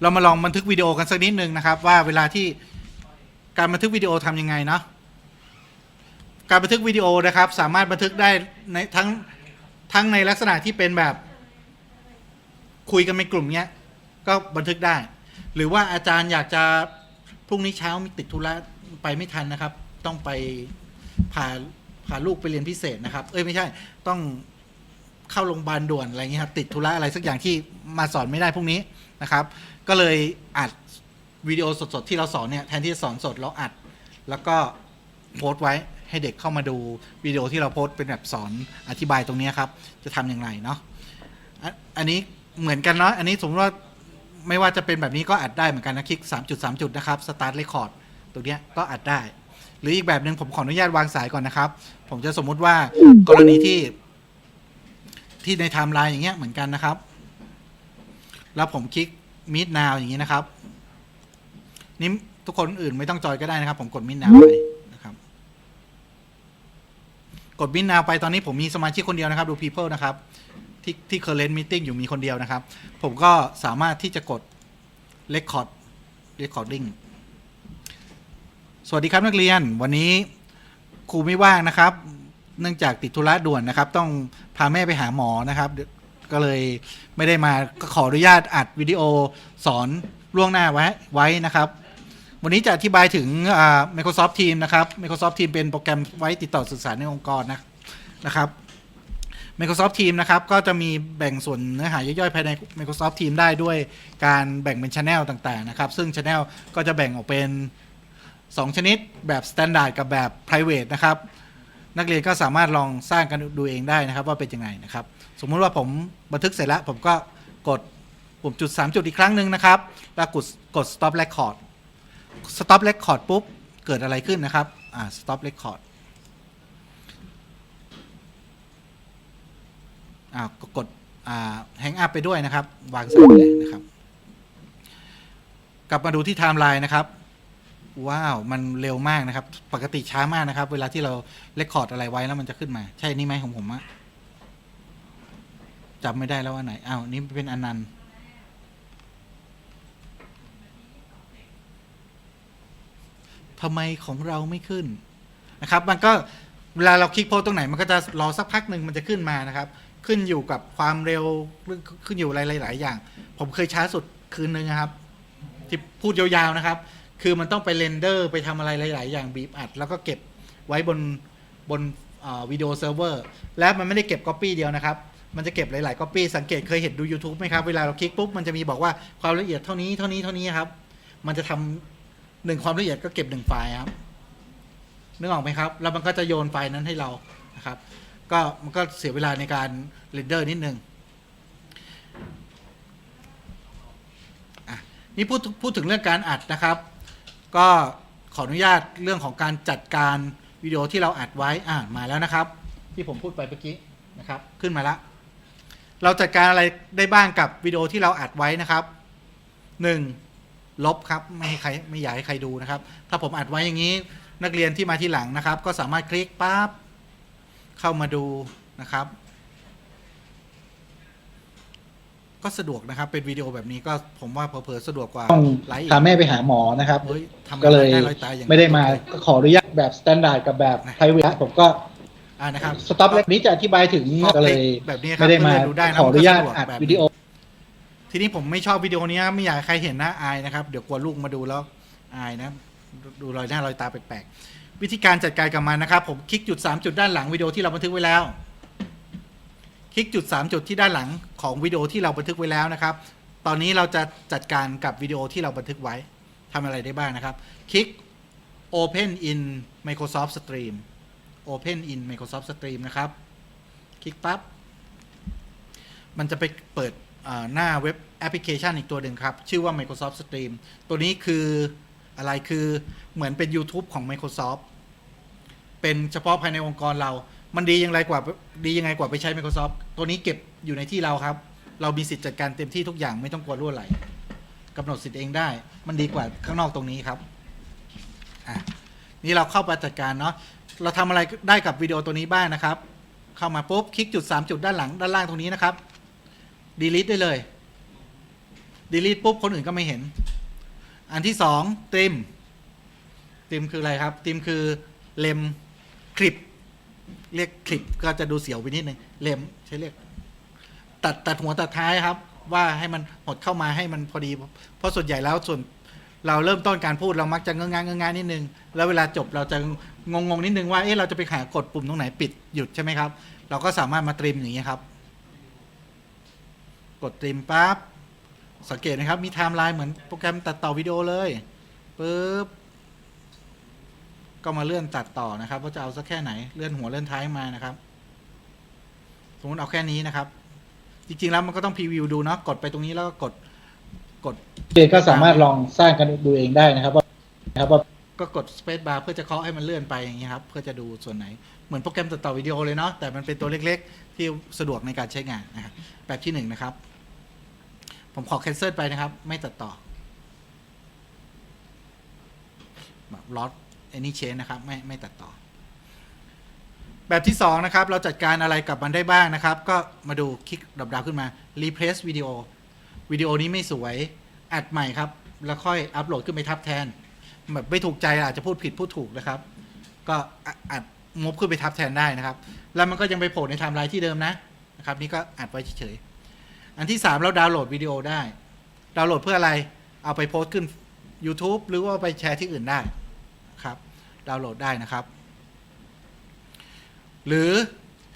เรามาลองบันทึกวิดีโอกันสักนิดนึงนะครับ ว่าเวลาที่การบันทึกวิดีโอทำยังไงเนาะการบันทึกวิดีโอนะครับ สามารถบันทึกได้ในทั้งทั้งในลักษณะที่เป็นแบบ คุยกันเป็นกลุ่มเนี้ย ก็บันทึกได้ หรือว่าอาจารย์อยากจะพรุ่งนี้เช้ามีติดธุระไปไม่ทันนะครับ ต้องไปพาพาลูกไปเรียนพิเศษนะครับ เอ้ยไม่ใช่ ต้อง เข้าโรงพยาบาลด่วนอะไรเงี้ยครับติดธุระอะไรสักอย่างที่มาสอนไม่ได้พรุ่งนี้นะครับ ก็เลยอัดวิดีโอสดๆที่เราสอนเนี่ยแทนที่จะสอนสดเราอัด แล้วก็โพสต์ไว้ให้เด็กเข้ามาดูวิดีโอที่เราโพสต์เป็นแบบสอนอธิบายตรงนี้ครับ จะทำอย่างไรเนาะอันนี้เหมือนกันเนาะอันนี้สมมติว่าไม่ว่าจะเป็นแบบนี้ก็อัดได้เหมือนกันนะคลิก 3.3 จุดนะครับ start record ตรงเนี้ยก็อัดได้ หรืออีกแบบหนึ่งผมขออนุญาตวางสายก่อนนะครับ ผมจะสมมุติว่ากรณีที่ ที่ในไทม์ไลน์อย่างเงี้ยเหมือนกันนะครับ แล้วผมคลิก meet now อย่างนี้นะครับนี่ทุกคนอื่นไม่ต้องจอยก็ได้นะครับ ผมกด meet now ไปนะครับ กด meet now ไปตอนนี้ผมมีสมาชิกคนเดียวนะครับ ดู people นะครับ ที่ที่ current meeting อยู่มีคนเดียวนะครับ ผมก็สามารถที่จะกด record recording สวัสดีครับนักเรียน วันนี้ครูไม่ว่างนะครับ เนื่องจากติดธุระด่วนนะครับ ต้องพาแม่ไปหาหมอนะครับ ก็เลยไม่ได้มาก็ขออนุญาตอัดวิดีโอสอนล่วงหน้าไว้ไว้นะครับ วันนี้จะอธิบายถึง Microsoft Teams นะครับ Microsoft Teams เป็นโปรแกรมไว้ติดต่อสื่อสารในองค์กรนะนะครับ Microsoft Teams นะครับ ก็จะมีแบ่งส่วนเนื้อหาย่อยๆ ภายใน Microsoft Teams ได้ด้วยการแบ่งเป็นช anel ต่างๆ นะครับ ซึ่งช anel ก็จะแบ่งออกเป็น 2 ชนิดแบบ Standard กับแบบ Private นะครับ นักเรียนก็สามารถลองสร้างกันดูเองได้นะครับว่าเป็นยังไงนะครับ สมมุติว่าผมบันทึกเสร็จแล้ว ผมก็กดปุ่มจุด 3 จุดอีกครั้งหนึ่งนะครับ แล้วกดกด stop record stop record ปุ๊บ เกิดอะไรขึ้นนะครับ อ่า stop record อ่าก็กดอ่า hang up ไปด้วยนะครับ วางสายเลยนะครับ กลับมาดูที่ไทม์ไลน์นะครับ ว้าว มันเร็วมากนะครับ ปกติช้ามากนะครับ เวลาที่เราเลคคอร์ดอะไรไว้แล้วมันจะขึ้นมา ใช่นี่ไหมของผมอะจำไม่ได้แล้วว่าไหนอ้าวนี่เป็นอนันต์ทำไมของเราไม่ขึ้นนะครับ มันก็เวลาเราคลิกโพสต์ตรงไหนมันก็จะรอสักพักหนึ่งมันจะขึ้นมานะครับ ขึ้นอยู่กับความเร็วขึ้นอยู่อะไรหลายๆอย่าง ผมเคยช้าสุดคืนนึงนะครับ ที่พูดยาวๆนะครับ คือมันต้องไปเรนเดอร์ไปทำอะไรหลาย ๆ อย่างบีบอัด แล้วก็เก็บไว้บนบนวิดีโอเซิร์ฟเวอร์และมันไม่ได้เก็บก๊อปปี้เดียวนะครับ มันจะเก็บหลาย ๆ ก๊อปปี้สังเกตเคยเห็นดู YouTube ไหมครับ เวลาเราคลิกปุ๊บ มันจะมีบอกว่าความละเอียดเท่านี้เท่านี้เท่านี้ครับ มันจะทำหนึ่งความละเอียดก็เก็บหนึ่งไฟล์ครับนึกออกไหมครับ แล้วมันก็จะโยนไฟล์นั้นให้เรานะครับ ก็มันก็เสียเวลาในการเรนเดอร์นิดนึงอะนี่พูดพูดถึงเรื่องการอัดนะครับ ก็ขออนุญาตเรื่องของการจัดการวิดีโอที่เราอัดไว้อ่ามาแล้วนะครับ ที่ผมพูดไปเมื่อกี้นะครับ ขึ้นมาแล้วเราจัดการอะไรได้บ้างกับวิดีโอที่เราอัดไว้นะครับหนึ่งลบครับไม่ให้ใครไม่อยากให้ใครดูนะครับ ถ้าผมอัดไว้อย่างนี้ นักเรียนที่มาที่หลังนะครับ ก็สามารถคลิกปั๊บเข้ามาดูนะครับ ก็สะดวกนะครับ เป็นวิดีโอแบบนี้ก็ผมว่าเผลอๆสะดวกกว่าต้องไลฟ์อีพากแม่ไปหาหมอนะครับ เฮ้ยทำก็เลย ได้รอยตายอย่างไม่ได้มาเลยก็ขออนุญาตแบบสแตนดาร์ดกับแบบนะไพรเวทผมก็อ่านะครับสต็อปแล้วนี้จะอธิบายถึงก็เลยแบบนี้ครับไม่ได้มาเพื่อนๆดูได้นะขออนุญาตมันก็สะดวกอัดแบบวิดีโอ ทีนี้ผมไม่ชอบวิดีโอนี้นะไม่อยากให้ใครเห็นหน้าอายนะครับ เดี๋ยวกลัวลูกมาดูแล้วอายนะ ดูดูรอยหน้ารอยตาแปลกๆ วิธีการจัดการกับมันนะครับ ผมคลิกจุดสามจุดด้านหลังวิดีโอที่เราบันทึกไว้แล้ว คลิกจุดสามจุดที่ด้านหลังของวิดีโอที่เราบันทึกไว้แล้วนะครับ ตอนนี้เราจะจัดการกับวิดีโอที่เราบันทึกไว้ทำอะไรได้บ้างนะครับ คลิก Open in Microsoft Stream Open in Microsoft Stream นะครับ คลิกปั๊บ มันจะไปเปิดหน้าเว็บแอปพลิเคชันอีกตัวหนึ่งครับ ชื่อว่า Microsoft Stream ตัวนี้คืออะไรคือเหมือนเป็น YouTube ของ Microsoft เป็นเฉพาะภายในองค์กรเรา มันดีย่างไรกว่าดียังไงกว่าไปใช้ Microsoft ตัวนี้เก็บอยู่ในที่เราครับ เรามีสิทธิ์จัดการเต็มที่ทุกอย่างไม่ต้องกลัวรั่วไหลกำหนดสิทธิ์เองได้ มันดีกว่าข้างนอกตรงนี้ครับอะนี่เราเข้าไปจัดการเนาะเราทำอะไรได้กับวิดีโอตัวนี้บ้างนะครับ เข้ามาปุ๊บคลิกจุด 3 จุดด้านหลังด้านล่างตรงนี้นะครับ delete ได้เลย delete ปุ๊บคนอื่นก็ไม่เห็น อันที่สองตริมติมคืออะไรครับติมคือเลมคลิป เรียกคลิปก็จะดูเสียวไปนิดนึงเลมใช้เรียก ตัดตัดหัวตัดท้ายครับ ว่าให้มันหดเข้ามาให้มันพอดี เพราะส่วนใหญ่แล้วส่วนเราเริ่มต้นการพูดเรามักจะเงงงเงงนิดนึง แล้วเวลาจบเราจะงงงนิดนึงว่าเอ๊ะเราจะไปหากดปุ่มตรงไหนปิดหยุดใช่ไหมครับ เราก็สามารถมาตริมอย่างนี้ยครับ กดตริมปั๊บสังเกตนะครับ มีไทม์ไลน์เหมือนโปรแกรมตัดต่อวิดีโอเลยปุ๊บ ก็มาเลื่อนตัดต่อนะครับว่าจะเอาสักแค่ไหนเลื่อนหัวเลื่อนท้ายมานะครับ สมมติเอาแค่นี้นะครับ จริงๆแล้วมันก็ต้องพรีวิวดูเนาะกดไปตรงนี้แล้วก็กดกดเองก็สามารถลองสร้างกันดูเองได้นะครับว่านะครับว่าก็กด space bar เพื่อจะเคาะให้มันเลื่อนไปอย่างเงี้ยครับเพื่อจะดูส่วนไหนเหมือนโปรแกรมตัดต่อวิดีโอเลยเนาะแต่มันเป็นตัวเล็ก ๆ ที่สะดวกในการใช้งานนะครับแบบที่หนึ่งนะครับ ผมขอ cancel ไปนะครับ ไม่ตัดต่อแบบ lost any change นะครับไม่ไม่ตัดต่อ แบบที่สองนะครับ เราจัดการอะไรกับมันได้บ้างนะครับ ก็มาดูคลิกดับดาวขึ้นมา replace วิดีโอวิดีโอนี้ไม่สวย อัดใหม่ครับ แล้วค่อยอัปโหลดขึ้นไปทับแทน แบบไม่ถูกใจอาจจะพูดผิดพูดถูกนะครับ ก็อัดงบขึ้นไปทับแทนได้นะครับ แล้วมันก็ยังไปโผล่ในไทม์ไลน์ที่เดิมนะนะครับนี่ก็อัดไว้เฉยๆอันที่ 3 เราดาวน์โหลดวิดีโอได้ ดาวน์โหลดเพื่ออะไร เอาไปโพสต์ขึ้น YouTube หรือว่าไปแชร์ที่อื่นได้ ดาวน์โหลดได้นะครับ หรือ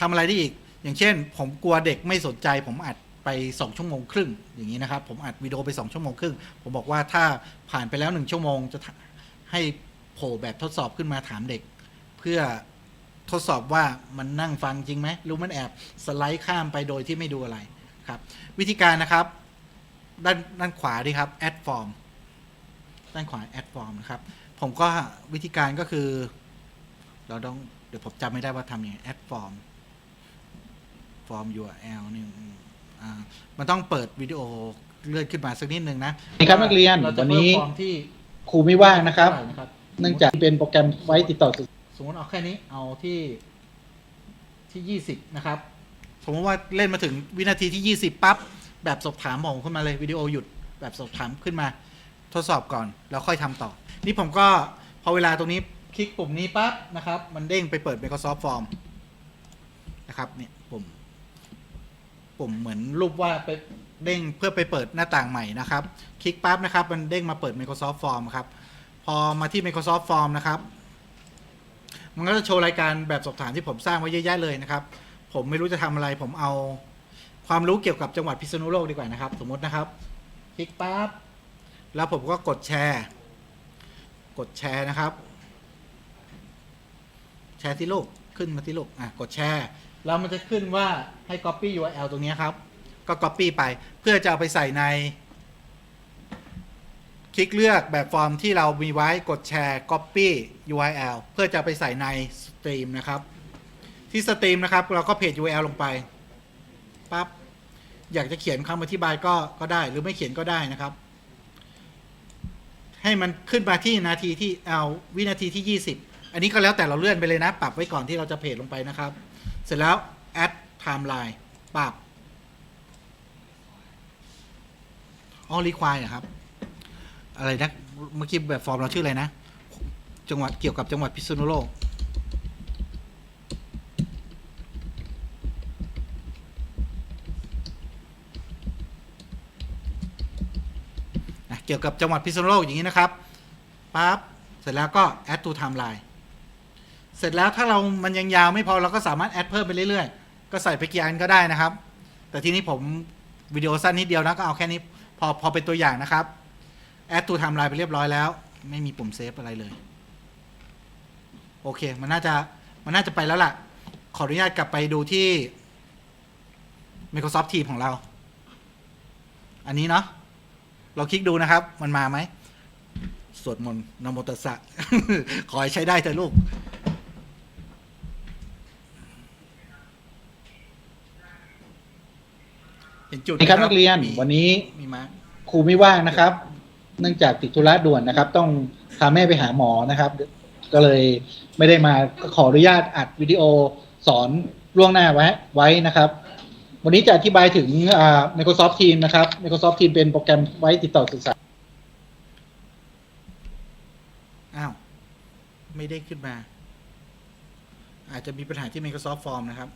ทำอะไรได้อีก อย่างเช่น ผมกลัวเด็กไม่สนใจ ผมอัดไป 2 ชั่วโมงครึ่ง อย่างนี้นะครับ ผมอัดวิดีโอไป 2 ชั่วโมงครึ่ง ผมบอกว่าถ้าผ่านไปแล้ว 1 ชั่วโมงจะให้โผล่แบบทดสอบขึ้นมาถามเด็ก เพื่อทดสอบว่ามันนั่งฟังจริงไหมหรือมันแอบสไลด์ข้ามไปโดยที่ไม่ดูอะไรครับ วิธีการนะครับ ด้านด้านขวาดีครับ add form ด้านขวา add form นะครับ ผมก็วิธีการก็คือ เราต้องเดี๋ยวผมจำไม่ได้ว่าทำยังไง add form form URL นี่อืมอ่ามันต้องเปิดวิดีโอเลื่อนขึ้นมาสักนิดนึงนะครับนักเรียนเราจะวันเพิ่มนี้ฟอร์มที่ครูไม่ว่างนะครับเท่าไหนะครับ เนื่องจากเป็นโปรแกรมไว้ติดต่อสื่อสมมติเอาแค่นี้เอาที่ที่ยี่สิบนะครับสมมติว่าเล่นมาถึงวินาทีที่ยี่สิบปั๊บแบบสอบถามผมขึ้นมาเลยวิดีโอหยุดแบบสอบถามขึ้นมา ทดสอบก่อนแล้วค่อยทำต่อ นี่ผมก็พอเวลาตรงนี้คลิกปุ่มนี้ปั๊บนะครับ มันเด้งไปเปิด Microsoft Form นะครับเนี่ยปุ่มปุ่มเหมือนรูปว่าไปเด้งเพื่อไปเปิดหน้าต่างใหม่นะครับ คลิกปั๊บนะครับ มันเด้งมาเปิด Microsoft Form ครับ พอมาที่ Microsoft Form นะครับ มันก็จะโชว์รายการแบบสอบถามที่ผมสร้างไว้เยอะแยะเลยนะครับ ผมไม่รู้จะทำอะไร ผมเอาความรู้เกี่ยวกับจังหวัดพิษณุโลกดีกว่านะครับ สมมตินะครับ คลิกปั๊บ แล้วผมก็กดแชร์ กดแชร์นะครับ แชร์ที่ลูกขึ้นมาที่ลูกอะกดแชร์ แล้วมันจะขึ้นว่าให้ copy URL ตรงนี้ครับ ก็ copy ไปเพื่อจะเอาไปใส่ใน คลิกเลือกแบบฟอร์มที่เรามีไว้กดแชร์ copy URL เพื่อจะไปใส่ในสตรีมนะครับ ที่สตรีมนะครับ เราก็เพจ URL ลงไปปั๊บอยากจะเขียนคำอธิบายก็ก็ได้หรือไม่เขียนก็ได้นะครับ ให้มันขึ้นมาที่นาทีที่เอาวินาทีที่ 20 อันนี้ก็แล้วแต่เราเลื่อนไปเลยนะ ปรับไว้ก่อนที่เราจะเพจลงไปนะครับ เสร็จแล้ว add timeline ปรับอ๋อ require อะครับ อะไรนะ เมื่อกี้แบบฟอร์มเราชื่ออะไรนะ จังหวัดเกี่ยวกับจังหวัดพิษณุโลก เกี่ยวกับจังหวัดพิษณุโลกอย่างนี้นะครับปั๊บเสร็จแล้วก็ add to timeline เสร็จแล้วถ้าเรามันยังยาวไม่พอเราก็สามารถแอดเพิ่มไปเรื่อยๆ ก็ใส่ไปกี่อันก็ได้นะครับ แต่ทีนี้ผมวิดีโอสั้นนิดเดียวนะก็เอาแค่นี้พอพอเป็นตัวอย่างนะครับแอด to timeline ไปเรียบร้อยแล้ว ไม่มีปุ่มเซฟอะไรเลย โอเค มันน่าจะมันน่าจะไปแล้วล่ะ ขออนุญาตกลับไปดูที่ Microsoft Teams ของเรา อันนี้เนาะ เราคลิกดูนะครับ มันมาไหมสวดมนต์นะโมตัสสะ ขอให้ใช้ได้เถอะลูก เห็นจุดไหมนี่ครับนักเรียนมีวันนี้มีมาร์คครูไม่ว่างนะครับ เนื่องจากติดธุระด่วนนะครับ ต้องพาแม่ไปหาหมอนะครับ ก็เลยไม่ได้มาก็ขออนุญาตอัดวิดีโอสอนล่วงหน้าไว้ไว้นะครับ วันนี้จะอธิบายถึง Microsoft Teams นะครับ Microsoft Teams เป็นโปรแกรมไว้ติดต่อสื่อสาร อ้าว ไม่ได้ขึ้นมา อาจจะมีปัญหาที่ Microsoft Form นะครับ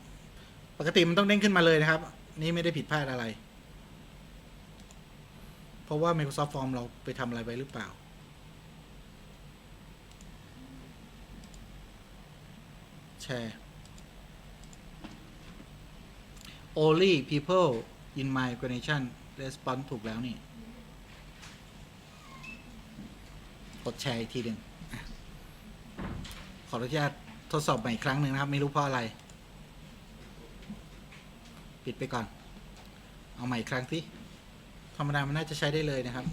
ปกติมันต้องเด้งขึ้นมาเลยนะครับ นี่ไม่ได้ผิดพลาดอะไร เพราะว่า Microsoft Form เราไปทำอะไรไว้หรือเปล่าแชร์ only people in my organization response ถูกแล้วนี่ กดแชร์อีกทีหนึ่งขออนุญาตทดสอบใหม่อีกครั้งหนึ่งนะครับ ไม่รู้เพราะอะไร ปิดไปก่อน เอาใหม่อีกครั้งที่ธรรมดามันน่าจะใช้ได้เลยนะครับ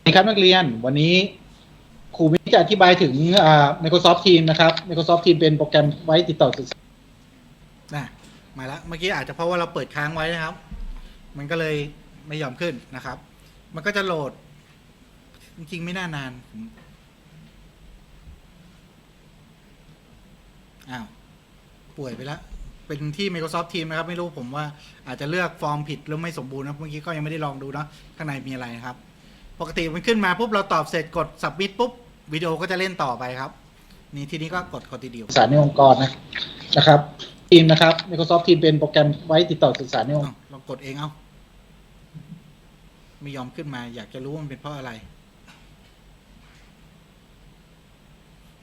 สวัสดีครับนักเรียนวันนี้ ครูวิทย์จะอธิบายถึงอ่า Microsoft Teams นะครับ Microsoft Teams เป็นโปรแกรมไว้ติดต่อสื่อสารนะมาแล้วเมื่อกี้อาจจะเพราะว่าเราเปิดค้างไว้นะครับ มันก็เลยไม่ยอมขึ้นนะครับ มันก็จะโหลด จริงๆ ไม่น่านานผมอ้าวป่วยไปแล้ว เป็นที่ Microsoft Teams นะครับ ไม่รู้ผมว่าอาจจะเลือกฟอร์มผิดหรือไม่สมบูรณ์นะเมื่อกี้ก็ยังไม่ได้ลองดูเนาะข้างในมีอะไรนะครับ ปกติมันขึ้นมาปุ๊บเราตอบเสร็จกด submit ปุ๊บ วิดีโอก็จะเล่นต่อไปครับ นี่ทีนี้ก็กด continue สื่อสารในองค์กรนะนะครับ Teams นะครับ Microsoft Teams เป็นโปรแกรมไว้ติดต่อสื่อสารในองค์อ้าวลองกดเองเอาไม่ยอมขึ้นมา อยากจะรู้ว่ามันเป็นเพราะอะไร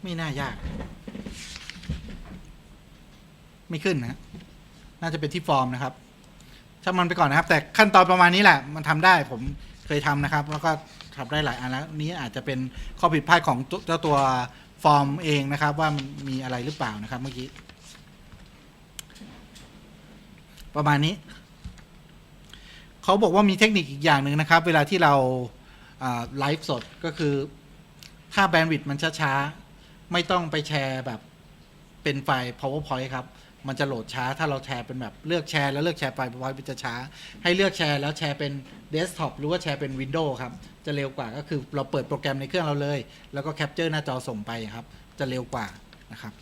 ไม่น่ายาก ไม่ขึ้นนะ น่าจะเป็นที่ฟอร์มนะครับ ช่างมันไปก่อนนะครับ แต่ขั้นตอนประมาณนี้แหละ มันทำได้ผม เคยทำนะครับ แล้วก็ทำได้หลายอันแล้วนี้อาจจะเป็นข้อผิดพลาดของเจ้าตัวฟอร์มเองนะครับ ว่ามันมีอะไรหรือเปล่านะครับเมื่อกี้ ประมาณนี้เขาบอกว่ามีเทคนิคอีกอย่างหนึ่งนะครับ เวลาที่เราไลฟ์สดก็คือ ถ้าแบนด์วิดต์มันช้าๆ ไม่ต้องไปแชร์แบบเป็นไฟล์ powerpoint ครับ มันจะโหลดช้า ถ้าเราแชร์เป็นแบบเลือกแชร์แล้วเลือกแชร์ไฟล์ powerpoint มันจะช้า ให้เลือกแชร์แล้วแชร์เป็นเดสก์ท็อปหรือว่าแชร์เป็นวินโดว์ครับ จะเร็วกว่าก็คือเราเปิดโปรแกรมในเครื่องเราเลย แล้วก็แคปเจอร์หน้าจอส่งไปครับ จะเร็วกว่านะครับ